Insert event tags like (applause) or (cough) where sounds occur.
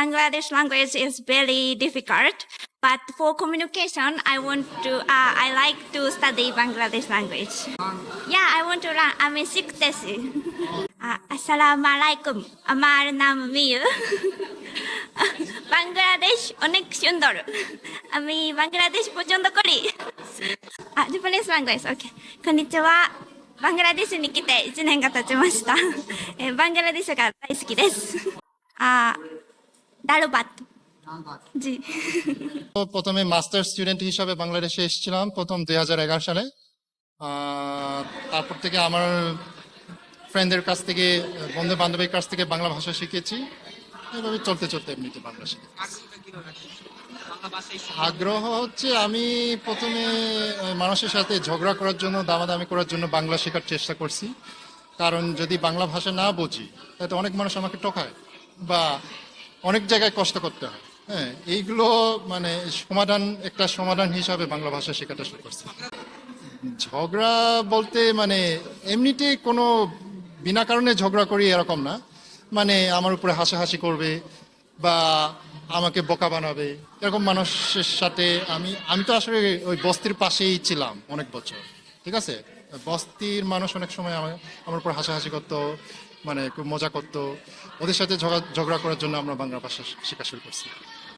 Bangladesh language is very difficult, but for communication, I want to, uh, I like to study Bangladesh language. Yeah, I want to learn. আমি শিখতেছি আ- আসসালামু আলাইকুম আমার (laughs) নাম mu Bangladesh অনেক সুন্দর আমি বাংলাদেশ পছন্দ করিあ、ジャパニーズラングです。OK。こんにちは。バングラデシュに来て1年が経ちました。えーバングラデシュが大好きです。あ、 জি। তো প্রথমে মাস্টার স্টুডেন্ট হিসাবে বাংলাদেশে এসেছিলাম প্রথম দু হাজার এগারো সালে। তারপর থেকে আমার ফ্রেন্ডদের কাছ থেকে বন্ধু বান্ধবের কাছ থেকে বাংলা ভাষা শিখেছি। এভাবে চলতে চলতে এমনিতে বাংলা শিখে। আগ্রহ হচ্ছে আমি প্রথমে মানুষের সাথে ঝগড়া করার জন্য দামাদামি করার জন্য বাংলা শেখার চেষ্টা করছি। কারণ যদি বাংলা ভাষা না বুঝি তাহলে অনেক মানুষ আমাকে টোকায় বা অনেক জায়গায় কষ্ট করতে হয়। হ্যাঁ এইগুলো মানে সমাধান, একটা সমাধান হিসাবে বাংলা ভাষা শেখাটা শুরু করছি। ঝগড়া বলতে মানে এমনিতে কোনো বিনা কারণে ঝগড়া করি এরকম না। মানে আমার উপরে হাসাহাসি করবে বা আমাকে বোকা বানাবে, এরকম মানুষের সাথে আমি আমি তো আসলে ওই বস্তির পাশেই ছিলাম অনেক বছর, ঠিক আছে? বস্তির মানুষ অনেক সময় আমার আমার উপর হাসাহাসি করতো মানে খুব মজা করতো। ওদের সাথে ঝগড়া করার জন্য আমরা বাংলা ভাষা শেখা শুরু করছি।